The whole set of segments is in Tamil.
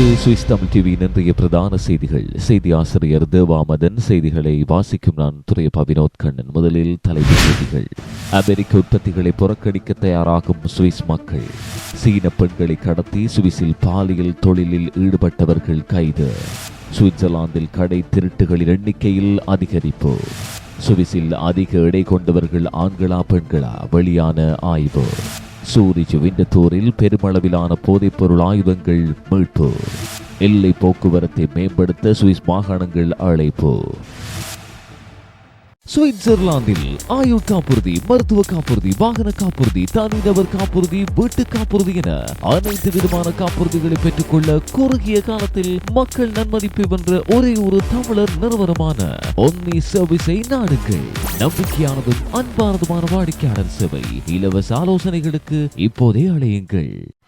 இது சுவிஸ் தமிழ் டிவியின் இன்றைய பிரதான செய்திகள். செய்தி ஆசிரியர் தேவாமதன் செய்திகளை வாசிக்கும் நான் துறைய பவினோத் கண்ணன். முதலில் தலைப்புச் செய்திகள். அமெரிக்க உற்பத்திகளை புறக்கணிக்க தயாராகும் சுவிஸ் மக்கள். சீன பெண்களை கடத்தி சுவிஸில் பாலியல் தொழிலில் ஈடுபட்டவர்கள் கைது. சுவிட்சர்லாந்தில் கடை திருட்டுகளின் எண்ணிக்கையில் அதிகரிப்பு. சுவிஸில் அதிக எடை கொண்டவர்கள் ஆண்களா பெண்களா? வெளியான ஆய்வு. சூரிஜ் விண்டத்தூரில் பெருமளவிலான போதைப்பொருள் ஆயுதங்கள் மீட்பு. எல்லை போக்குவரத்தை மேம்படுத்த சுவிஸ் மாகாணங்கள் அழைப்பு. சுவிட்சர்லாந்தில் ஆயுள் காப்புறுதி மருத்துவ காப்புறுதி வாகன காப்புறுதி தனிநபர் காப்புறுதி வீட்டு காப்புறுதி என அனைத்து விதமான காப்புறுதிகளை பெற்றுக்கொள்ள குறுகிய காலத்தில் மக்கள் நன்மதிப்பை வென்ற ஒரே ஒரு தமிழர் நிறுவனமான ஒன்னி சர்வீஸை நாடுங்கள். நம்பிக்கையானதும் அன்பானதுமான வாடிக்கையாளர் சேவை. இலவச ஆலோசனைகளுக்கு இப்போதே அழையுங்கள்.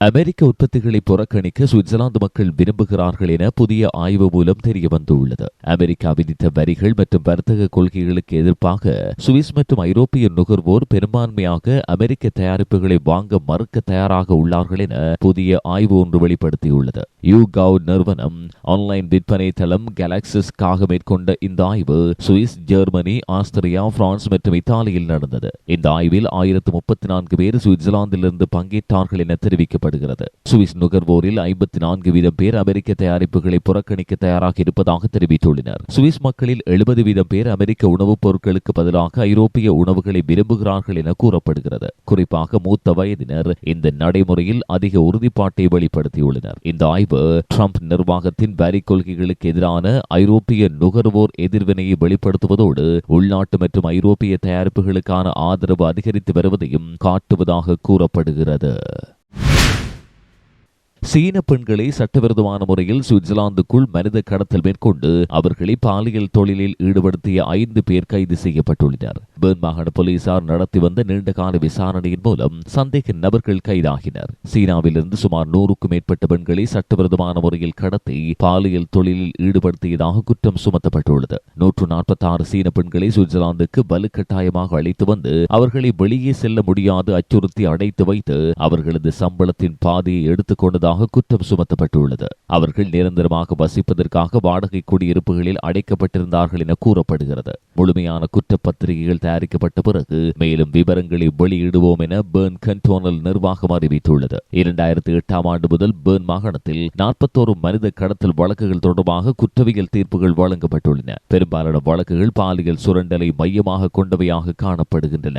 அமெரிக்க உற்பத்திகளை புறக்கணிக்க சுவிட்சர்லாந்து மக்கள் விரும்புகிறார்கள் என புதிய ஆய்வு மூலம் தெரிய வந்துள்ளது அமெரிக்கா விதித்த வரிகள் மற்றும் வர்த்தக கொள்கைகளுக்கு எதிர்ப்பாக சுவிஸ் மற்றும் ஐரோப்பிய நுகர்வோர் பெரும்பான்மையாக அமெரிக்க தயாரிப்புகளை வாங்க மறுக்க தயாராக உள்ளார்கள் என புதிய ஆய்வு ஒன்று வெளிப்படுத்தியுள்ளது. யூ கவ் நிறுவனம் ஆன்லைன் விற்பனை தளம் கேலக்சிஸ்காக மேற்கொண்ட இந்த ஆய்வு சுவிஸ் ஜெர்மனி ஆஸ்திரியா பிரான்ஸ் மற்றும் இத்தாலியில் நடந்தது. இந்த ஆய்வில் ஆயிரத்து முப்பத்தி நான்கு பேர் சுவிட்சர்லாந்திலிருந்து பங்கேற்றார்கள் என தெரிவிக்கப்பட்டது தெரிவிக்கப்படுகிறது சுவிஸ் நுகர்வோரில் ஐம்பத்தி நான்கு வீதம் பேர் அமெரிக்க தயாரிப்புகளை புறக்கணிக்க தயாராக இருப்பதாக தெரிவித்துள்ளனர். சுவிஸ் மக்களில் எழுபது வீதம் பேர் அமெரிக்க உணவுப் பொருட்களுக்கு பதிலாக ஐரோப்பிய உணவுகளை விரும்புகிறார்கள் என கூறப்படுகிறது. குறிப்பாக மூத்த வயதினர் இந்த நடைமுறையில் அதிக உறுதிப்பாட்டை வெளிப்படுத்தியுள்ளனர். இந்த ஆய்வு ட்ரம்ப் நிர்வாகத்தின் வரி கொள்கைகளுக்கு எதிரான ஐரோப்பிய நுகர்வோர் எதிர்வினையை வெளிப்படுத்துவதோடு உள்நாட்டு மற்றும் ஐரோப்பிய தயாரிப்புகளுக்கான ஆதரவு அதிகரித்து வருவதையும் காட்டுவதாக கூறப்படுகிறது. சீன பெண்களை சட்டவிரோதமான முறையில் சுவிட்சர்லாந்துக்குள் மனித கடத்தல் மேற்கொண்டு அவர்களை பாலியல் தொழிலில் ஈடுபடுத்திய ஐந்து பேர் கைது செய்யப்பட்டுள்ளனர். பேர்ன் மாகாண போலீசார் நடத்தி வந்த நீண்டகால விசாரணையின் மூலம் சந்தேக நபர்கள் கைதாகினர். சீனாவிலிருந்து சுமார் நூறுக்கும் மேற்பட்ட பெண்களை சட்டவிரோதமான முறையில் கடத்தி பாலியல் தொழிலில் ஈடுபடுத்தியதாக குற்றம் சுமத்தப்பட்டுள்ளது. நூற்று நாற்பத்தி ஆறு சீன பெண்களை சுவிட்சர்லாந்துக்கு வலுக்கட்டாயமாக அழைத்து வந்து அவர்களை வெளியே செல்ல முடியாது அச்சுறுத்தி அடைத்து வைத்து அவர்களது சம்பளத்தின் பாதையை எடுத்துக் உள்ளதாக குற்றம் சுமத்தப்பட்டுள்ளது. அவர்கள் நிரந்தரமாக வசிப்பதற்காக வாடகை குடியிருப்புகளில் அடைக்கப்பட்டிருந்தார்கள் என கூறப்படுகிறது. முழுமையான குற்றப்பத்திரிகைகள் தயாரிக்கப்பட்ட பிறகு மேலும் விவரங்களை வெளியிடுவோம் என பேர்ன் கண்டோனல் நிர்வாகம் அறிவித்துள்ளது. இரண்டாயிரத்தி எட்டாம் ஆண்டு முதல் பேர்ன் மாகாணத்தில் நாற்பத்தோரு மனித கடத்தல் வழக்குகள் தொடர்பாக குற்றவியல் தீர்ப்புகள் வழங்கப்பட்டுள்ளன. பெரும்பாலான வழக்குகள் பாலியல் சுரண்டலை மையமாக கொண்டவையாக காணப்படுகின்றன.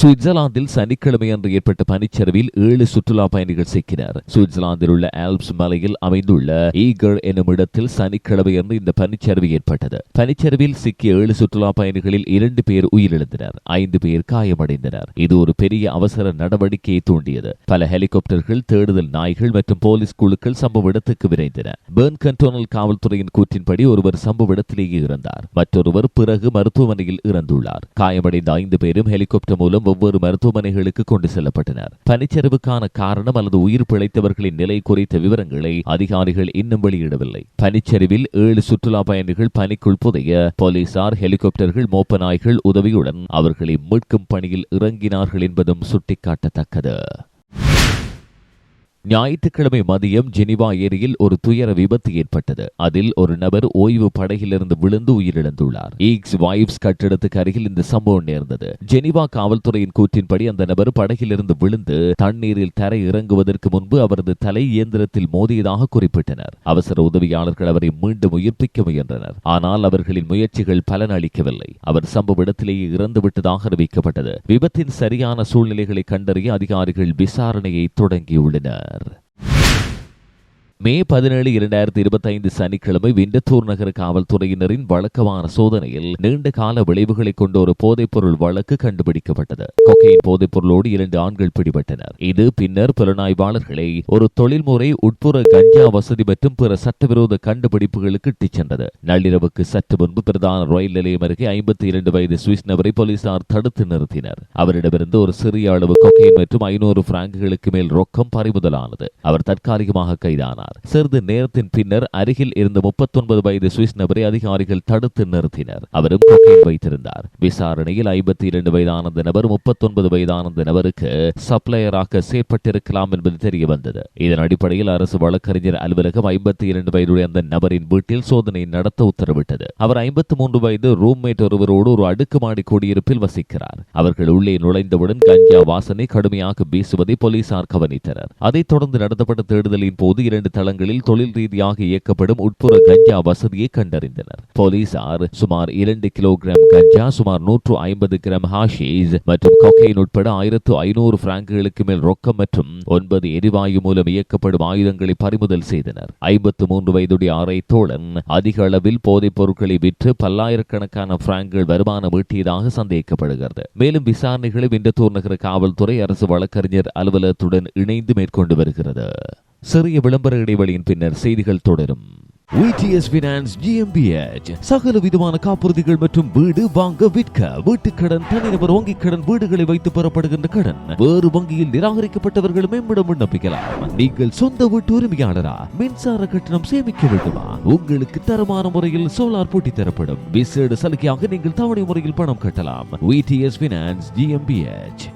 சுவிட்சர்லாந்தில் சனிக்கிழமை அன்று ஏற்பட்ட பனிச்சரிவில் ஏழு சுற்றுலா பயணிகள் சிக்கினர். சுவிட்சர்லாந்தில் உள்ள ஆல்ப்ஸ் மலையில் அமைந்துள்ள ஈகர் எனும் இடத்தில் சனிக்கிழமை அன்று இந்த பனிச்சரிவு ஏற்பட்டது. பனிச்சரிவில் சிக்கிய ஏழு சுற்றுலா பயணிகளில் இரண்டு பேர் உயிரிழந்தனர். ஐந்து பேர் காயமடைந்தனர். இது ஒரு பெரிய அவசர நடவடிக்கையை தூண்டியது. பல ஹெலிகாப்டர்கள் தேடுதல் நாய்கள் மற்றும் போலீஸ் குழுக்கள் சம்பவ இடத்துக்கு விரைந்தன. பேர்ன் கண்டோனல் காவல்துறையின் கூற்றின்படி ஒருவர் சம்பவ இடத்திலேயே இறந்தார். மற்றொருவர் பிறகு மருத்துவமனையில் இறந்துள்ளார். காயமடைந்த ஐந்து பேரும் ஹெலிகாப்டர் மூலம் ஒவ்வொரு மருத்துவமனைகளுக்கு கொண்டு செல்லப்பட்டனர். பனிச்சரிவுக்கான காரணம் அல்லது உயிர் பிழைத்தவர்களின் நிலை குறித்த விவரங்களை அதிகாரிகள் இன்னும் வெளியிடவில்லை. பனிச்சரிவில் ஏழு சுற்றுலா பயணிகள் பனிக்குள் புதைய போலீசார் ஹெலிகாப்டர்கள் மோப்ப நாய்கள் உதவியுடன் அவர்களை மீட்கும் பணியில் இறங்கினார்கள் என்பதும் சுட்டிக்காட்டத்தக்கது. ஞாயிற்றுக்கிழமை மதியம் ஜெனிவா ஏரியில் ஒரு துயர விபத்து ஏற்பட்டது. அதில் ஒரு நபர் ஓய்வு படகிலிருந்து விழுந்து உயிரிழந்துள்ளார். ஈக்ஸ் வைவ்ஸ் கட்டிடத்துக்கு அருகில் இந்த சம்பவம் நேர்ந்தது. ஜெனிவா காவல்துறையின் கூற்றின்படி அந்த நபர் படகிலிருந்து விழுந்து தண்ணீரில் தரை இறங்குவதற்கு முன்பு அவரது தலை இயந்திரத்தில் மோதியதாக குறிப்பிட்டனர். அவசர உதவியாளர்கள் அவரை மீண்டும் உயிர்ப்பிக்க முயன்றனர். ஆனால் அவர்களின் முயற்சிகள் பலனளிக்கவில்லை அவர் சம்பவ இடத்திலேயே இறந்துவிட்டதாக அறிவிக்கப்பட்டது. விபத்தின் சரியான சூழ்நிலைகளை கண்டறிய அதிகாரிகள் விசாரணையை தொடங்கியுள்ளனர். César. மே பதினேழு இரண்டாயிரத்தி இருபத்தி ஐந்து சனிக்கிழமை விண்டத்தூர் நகர காவல்துறையினரின் வழக்கமான சோதனையில் நீண்ட கால விளைவுகளை கொண்ட ஒரு போதைப்பொருள் வழக்கு கண்டுபிடிக்கப்பட்டது. கொக்கையின் போதைப்பொருளோடு இரண்டு ஆண்கள் பிடிபட்டனர். இது பின்னர் புலனாய்வாளர்களை ஒரு தொழில்முறை உட்புற கஞ்சா வசதி மற்றும் பிற சட்டவிரோத கண்டுபிடிப்புகளுக்கு இட்டுச் சென்றது. நள்ளிரவுக்கு சற்று முன்பு பிரதான ரயில் நிலையம் அருகே ஐம்பத்தி இரண்டு வயது சுவிஸ் நபரை போலீசார் தடுத்து நிறுத்தினர். அவரிடமிருந்து ஒரு சிறிய அளவு கொக்கையின் மற்றும் ஐநூறு பிராங்குகளுக்கு மேல் ரொக்கம் பறிமுதலானது. அவர் தற்காலிகமாக கைதானார். சொன்னார் சிறிது நேரத்தின் பின்னர் அருகில் இருந்த முப்பத்தொன்பது வயது சுவிஸ் நபரை அதிகாரிகள் தடுத்து நிறுத்தினர். அவரும் கொக்கைன் வைத்திருந்தார். விசாரணையில் ஐம்பத்தி இரண்டு வயதான அந்த நபர் முப்பத்தொன்பது வயதான அந்த நபருக்கு சப்ளையராக செயற்பட்டிருக்கலாம் என்பது தெரிய வந்தது இதன் அடிப்படையில் அரசு வழக்கறிஞர் அலுவலகம் ஐம்பத்தி இரண்டு வயதுடைய அந்த நபரின் வீட்டில் சோதனை நடத்த உத்தரவிட்டது. அவர் ஐம்பத்தி மூன்று வயது ரூம்மேட் ஒருவரோடு ஒரு அடுக்குமாடி குடியிருப்பில் வசிக்கிறார். அவர்கள் உள்ளே நுழைந்தவுடன் கஞ்சா வாசனை கடுமையாக வீசுவதை போலீசார் கவனித்தனர். அதைத் தொடர்ந்து நடத்தப்பட்ட தேடுதலின் போது இரண்டு தளங்களில் தொழில் ரீதியாக இயக்கப்படும் உட்புற கஞ்சா வசதியை கண்டறிந்தனர். போலீசார் சுமார் இரண்டு கிலோகிராம் கஞ்சா சுமார் நூற்று ஐம்பது கிராம் ஹாஷீஸ் மற்றும் கொக்கைன் உட்பட ஆயிரத்து ஐநூறு பிராங்குகளுக்கு மேல் ரொக்கம் மற்றும் ஒன்பது எரிவாயு மூலம் இயக்கப்படும் ஆயுதங்களை பறிமுதல் செய்தனர். ஐம்பத்து மூன்று வயதுடைய அரை தோழன் அதிக அளவில் போதைப் பொருட்களை விற்று பல்லாயிரக்கணக்கான பிராங்குகள் வருமானம் ஈட்டியதாக சந்தேகிக்கப்படுகிறது மேலும் விசாரணைகளை விண்டத்தூர் நகர காவல்துறை அரசு வழக்கறிஞர் அலுவலகத்துடன் இணைந்து மேற்கொண்டு வருகிறது. சிறிய விளம்பர இடைவெளியின் பின்னர் செய்திகள் தொடரும். விடிஎஸ் பினான்ஸ் ஜிஎம்பிஎச் சகல விதமான காப்புறுதிகள் மற்றும் வீடு வாங்க விற்க வீட்டுக்கடன் தனிநபர் வங்கிக் கடன் வீடுகளை வைத்து பெறப்படுகின்ற கடன் வேறு வங்கியில் நிராகரிக்கப்பட்டவர்கள் மேம்பிடம் விண்ணப்பிக்கலாம். நீங்கள் சொந்த வீட்டு உரிமையாளரா? மின்சார கட்டணம் சேமிக்க வேண்டுமா? உங்களுக்கு தரமான முறையில் சோலார் போட்டி தரப்படும். விசேட சலுகையாக நீங்கள் தவணை முறையில் பணம் கட்டலாம். விடிஎஸ் பினான்ஸ் ஜிஎம்பிஎச்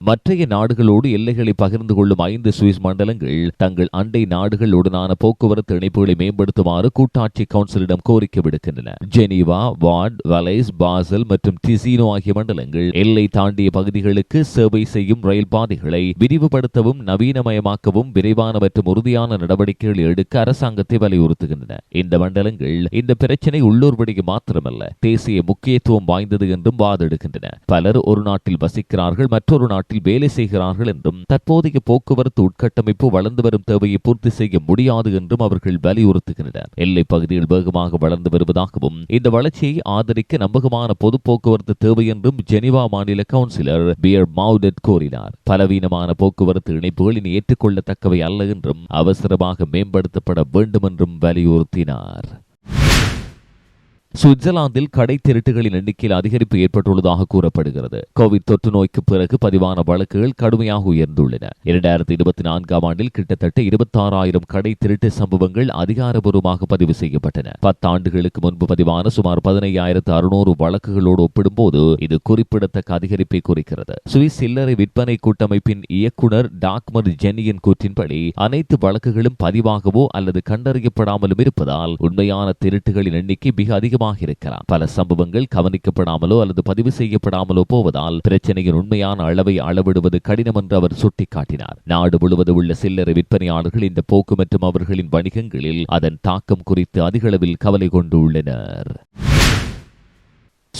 மற்றைய நாடுகளோடு எல்லைகளை பகிர்ந்து கொள்ளும் ஐந்து சுவிஸ் மண்டலங்கள் தங்கள் அண்டை நாடுகளுடனான போக்குவரத்து இணைப்புகளை மேம்படுத்துமாறு கூட்டாட்சி கவுன்சிலிடம் கோரிக்கை விடுக்கின்றன. ஜெனீவா வார்ட் வலைஸ் பாசல் மற்றும் டிசினோ ஆகிய மண்டலங்கள் எல்லை தாண்டிய பகுதிகளுக்கு சேவை செய்யும் ரயில் பாதைகளை விரிவுபடுத்தவும் நவீனமயமாக்கவும் விரைவான மற்றும் உறுதியான நடவடிக்கைகள் எடுக்க அரசாங்கத்தை வலியுறுத்துகின்றன. இந்த மண்டலங்கள் இந்த பிரச்சினை உள்ளூர் விடைக்கு மாத்திரமல்ல தேசிய முக்கியத்துவம் வாய்ந்தது என்றும் வாதெடுக்கின்றன பலர் ஒரு நாட்டில் வசிக்கிறார்கள் மற்றொரு நாட்டில் நாட்டில் வேலை செய்கிறார்கள் என்றும் தற்போதைய போக்குவரத்து உட்கட்டமைப்பு வளர்ந்து வரும் தேவையை பூர்த்தி செய்ய முடியாது என்றும் அவர்கள் வலியுறுத்துகின்றனர். எல்லை பகுதியில் வேகமாக வளர்ந்து வருவதாகவும் இந்த வளர்ச்சியை ஆதரிக்க நம்பகமான பொது போக்குவரத்து தேவை என்றும் ஜெனிவா மாநில கவுன்சிலர் பியர் மவுடட் கூறினார். பலவீனமான போக்குவரத்து இணைப்புகள் இனி ஏற்றுக்கொள்ளத்தக்கவை அல்ல என்றும் அவசரமாக மேம்படுத்தப்பட வேண்டும் என்றும் வலியுறுத்தினார். சுவிட்சர்லாந்தில் கடை திருட்டுகளின் எண்ணிக்கையில் அதிகரிப்பு ஏற்பட்டுள்ளதாக கூறப்படுகிறது. கோவிட் தொற்று நோய்க்கு பிறகு பதிவான வழக்குகள் கடுமையாக உயர்ந்துள்ளன. இரண்டாயிரத்தி இருபத்தி நான்காம் ஆண்டில் கிட்டத்தட்ட இருபத்தாறாயிரம் கடை திருட்டு சம்பவங்கள் அதிகாரபூர்வமாக பதிவு செய்யப்பட்டன. பத்தாண்டுகளுக்கு முன்பு பதிவான சுமார் பதினையாயிரத்து அறுநூறு வழக்குகளோடு ஒப்பிடும்போது இது குறிப்பிடத்தக்க அதிகரிப்பை குறிக்கிறது. சுவிஸ் சில்லறை விற்பனை கூட்டமைப்பின் இயக்குனர் டாக்மர் ஜென்னியின் கூற்றின்படி அனைத்து வழக்குகளும் பதிவாகவோ அல்லது கண்டறியப்படாமலும் இருப்பதால் உண்மையான திருட்டுகளின் எண்ணிக்கை மிக அதிகமாக அதிகமாக இருக்கலாம். பல சம்பவங்கள் கவனிக்கப்படாமலோ அல்லது பதிவு செய்யப்படாமலோ போவதால் பிரச்சனையின் உண்மையான அளவை அளவிடுவது கடினம் என்று அவர் சுட்டிக்காட்டினார். நாடு முழுவதும் உள்ள சில்லறை விற்பனையாளர்கள் இந்த போக்கு மற்றும் அவர்களின் வணிகங்களில் அதன் தாக்கம் குறித்து அதிகளவில் கவலை கொண்டுள்ளனர்.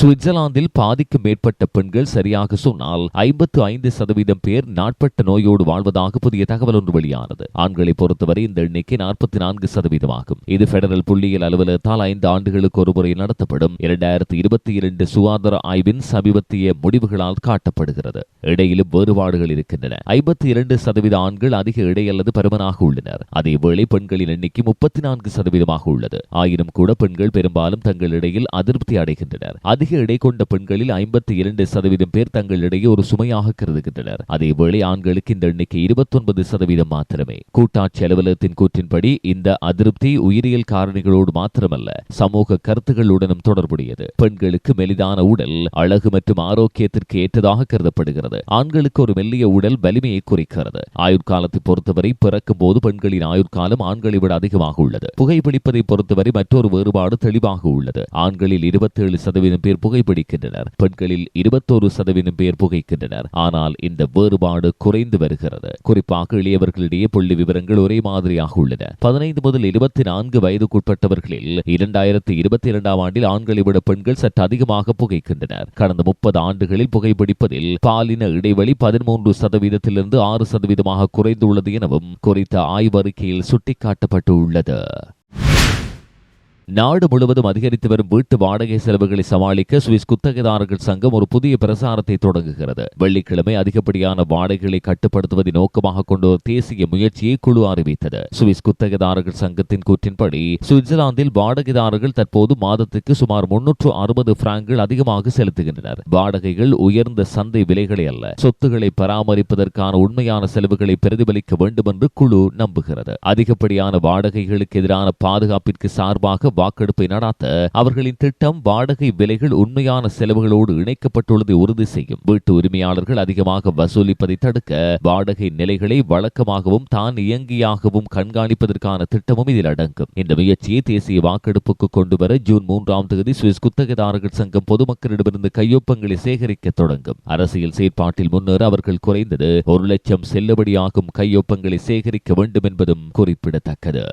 சுவிட்சர்லாந்தில் பாதிக்கும் மேற்பட்ட பெண்கள் சரியாக சொன்னால் ஐம்பத்து ஐந்து சதவீதம் பேர் நாட்பட்ட நோயோடு வாழ்வதாக புதிய தகவல் ஒன்று வெளியானது. ஆண்களை பொறுத்தவரை இந்த எண்ணிக்கை நாற்பத்தி நான்கு சதவீதமாகும். இது பெடரல் புள்ளியியல் அலுவலகத்தால் ஐந்து ஆண்டுகளுக்கு ஒருமுறை நடத்தப்படும். இரண்டாயிரத்தி இருபத்தி இரண்டு சுகாதார ஆய்வின் சமீபத்திய முடிவுகளால் காட்டப்படுகிறது. இடையிலும் வேறுபாடுகள் இருக்கின்றன. ஐம்பத்தி இரண்டு சதவீத ஆண்கள் அதிக இடை அல்லது பருமனாக உள்ளனர். அதேவேளை பெண்களின் எண்ணிக்கை முப்பத்தி நான்கு சதவீதமாக உள்ளது. ஆயினும் கூட பெண்கள் பெரும்பாலும் தங்கள் இடையில் அதிருப்தி அடைகின்றனர். அதிக அதிக எடை கொண்ட பெண்களில் ஐம்பத்தி இரண்டு சதவீதம் பேர் தங்களிடையே ஒரு சுமையாக கருதுகின்றனர். அதேவேளை ஆண்களுக்கு இந்த எண்ணிக்கை இருபத்தொன்பது சதவீதம் மாத்திரமே. கூட்டாட்சி அலுவலகத்தின் கூற்றின்படி இந்த அதிருப்தி உயிரியல் காரணிகளோடு மாத்திரமல்ல சமூக கருத்துகளுடனும் தொடர்புடையது. பெண்களுக்கு மெலிதான உடல் அழகு மற்றும் ஆரோக்கியத்திற்கு ஏற்றதாக கருதப்படுகிறது. ஆண்களுக்கு ஒரு மெல்லிய உடல் வலிமையை குறிக்கிறது. ஆயுட்காலத்தை பொறுத்தவரை பிறக்கும் போது பெண்களின் ஆயுட்காலம் ஆண்களை விட அதிகமாக உள்ளது. புகைப்பிடிப்பதை பொறுத்தவரை மற்றொரு வேறுபாடு தெளிவாக உள்ளது. ஆண்களில் இருபத்தேழு சதவீதம் பேர் புகைப்பிடிக்கின்றனர் பெண்களில் இருபத்தோரு சதவீதம் பேர் புகைக்கின்றனர். ஆனால் இந்த வேறுபாடு குறைந்து வருகிறது. குறிப்பாக இளையவர்களிடையே புள்ளி விவரங்கள் ஒரே மாதிரியாக உள்ளன. பதினைந்து முதல் இருபத்தி நான்கு வயதுக்குட்பட்டவர்களில் இரண்டாயிரத்தி இருபத்தி இரண்டாம் ஆண்டில் ஆண்களை விட பெண்கள் சற்று அதிகமாக புகைக்கின்றனர். கடந்த முப்பது ஆண்டுகளில் புகைப்பிடிப்பதில் பாலின இடைவெளி பதிமூன்று சதவீதத்திலிருந்து ஆறு சதவீதமாக குறைந்துள்ளது எனவும் குறித்த ஆய்வறிக்கையில் சுட்டிக்காட்டப்பட்டுள்ளது. நாடு முழுவதும் அதிகரித்து வரும் வீட்டு வாடகை செலவுகளை சமாளிக்க சுவிஸ் குத்தகைதாரர்கள் சங்கம் ஒரு புதிய பிரசாரத்தை தொடங்குகிறது. வெள்ளிக்கிழமை அதிகப்படியான வாடகைகளை கட்டுப்படுத்துவதை நோக்கமாக கொண்ட ஒரு தேசிய முயற்சியை குழு அறிவித்தது. சுவிஸ் குத்தகைதாரர்கள் சங்கத்தின் கூற்றின்படி சுவிட்சர்லாந்தில் வாடகைதாரர்கள் தற்போது மாதத்துக்கு சுமார் முன்னூற்று அறுபது பிராங்கள் அதிகமாக செலுத்துகின்றனர். வாடகைகள் உயர்ந்த சந்தை விலைகளை அல்ல சொத்துக்களை பராமரிப்பதற்கான உண்மையான செலவுகளை பிரதிபலிக்க வேண்டும் என்று குழு நம்புகிறது. அதிகப்படியான வாடகைகளுக்கு எதிரான பாதுகாப்பிற்கு சார்பாக வாக்கெடுப்பை நடாத்த அவர்களின் திட்டம் வாடகை விலைகள் உண்மையான செலவுகளோடு இணைக்கப்பட்டுள்ளதை உறுதி செய்யும். வீட்டு உரிமையாளர்கள் அதிகமாக வசூலிப்பதை தடுக்க வாடகை நிலைகளை வழக்கமாகவும் தான் இயங்கியாகவும் கண்காணிப்பதற்கான திட்டமும் இதில் அடங்கும். இந்த முயற்சியை தேசிய வாக்கெடுப்புக்கு கொண்டு வர ஜூன் மூன்றாம் தேதி சுவிஸ் குத்தகைதாரர்கள் சங்கம் பொதுமக்களிடமிருந்து கையொப்பங்களை சேகரிக்க தொடங்கும். அரசியல் செயற்பாட்டில் முன்னர் அவர்கள் குறைந்தது ஒரு லட்சம் செல்லுபடியாகும் கையொப்பங்களை சேகரிக்க வேண்டும் என்பதும் குறிப்பிடத்தக்கது.